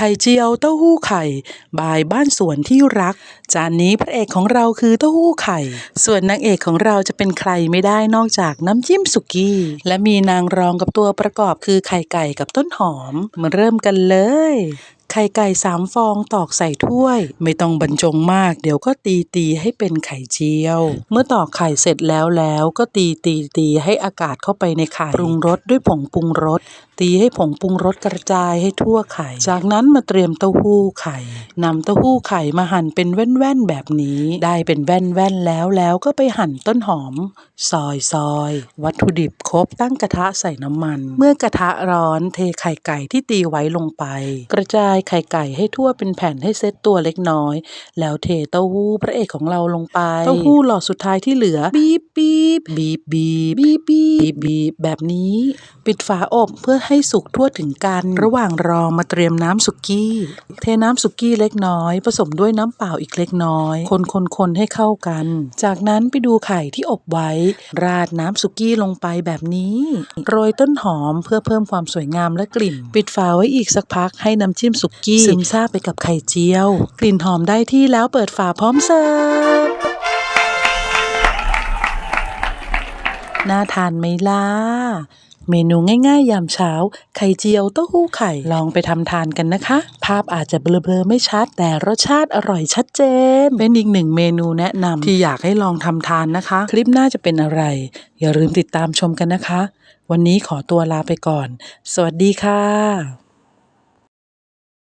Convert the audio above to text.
ไข่เจียวเต้าหู้ไข่ บายบ้านสวนที่รัก จานนี้พระเอกของเราคือเต้าหู้ไข่ ส่วนนางเอกของเราจะเป็นใครไม่ได้นอกจากน้ำจิ้มสุกี้ และมีนางรองกับตัวประกอบคือไข่ไก่กับต้นหอม มาเริ่มกันเลย ไข่ไก่สามฟองตอกใส่ถ้วย ไม่ต้องบรรจงมาก เดี๋ยวก็ตีตีๆให้เป็นไข่เจียว เมื่อตอกไข่เสร็จแล้วแล้วก็ตีตีตีๆให้อากาศเข้าไปในไข่ปรุงรสด้วยผงปรุงรสตีให้ผงปรุงรสกระจายให้ทั่วไข่ จากนั้นมาเตรียมเต้าหู้ไข่นำเต้าหู้ไข่มาหั่นเป็นแว่นๆแบบนี้ ได้เป็นแว่นๆแล้วแล้วก็ไปหั่นต้นหอม ซอยซอยๆวัตถุดิบครบตั้งกระทะใส่น้ำมัน เมื่อกระทะร้อนเทไข่ไก่ที่ตีไว้ลงไป กระจายไข่ไก่ให้ทั่วเป็นแผ่นให้เซตตัวเล็กน้อย แล้วเทเต้าหู้พระเอกของเราลงไปเต้าหู้หลอดสุดท้ายที่เหลือบีบบีบบีบบีบบีบบีบบีบแบบนี้ ปิดฝาอบเพื่อให้สุกทั่วถึงกัน ระหว่างรอมาเตรียมน้ำสุกี้ เทน้ำสุกี้เล็กน้อย ผสมด้วยน้ำเปล่าอีกเล็กน้อย คนคนคนให้เข้ากัน จากนั้นไปดูไข่ที่อบไว้ ราดน้ำสุกี้ลงไปแบบนี้ โรยต้นหอมเพื่อเพิ่มความสวยงามและกลิ่น ปิดฝาไว้อีกสักพักให้น้ำจิ้มสุกี้ ซึมซาบไปกับไข่เจียว กลิ่นหอมได้ที่แล้วเปิดฝาพร้อมเสิร์ฟน่าทานไหมล่ะเมนูง่ายๆ ยามเช้า ไข่เจียวเต้าหู้ไข่ ลองไปทำทานกันนะคะ ภาพอาจจะเบลอๆไม่ชัด แต่รสชาติอร่อยชัดเจน เป็นอีกหนึ่งเมนูแนะนำที่อยากให้ลองทำทานนะคะ คลิปหน้าจะเป็นอะไร อย่าลืมติดตามชมกันนะคะ วันนี้ขอตัวลาไปก่อน สวัสดีค่ะ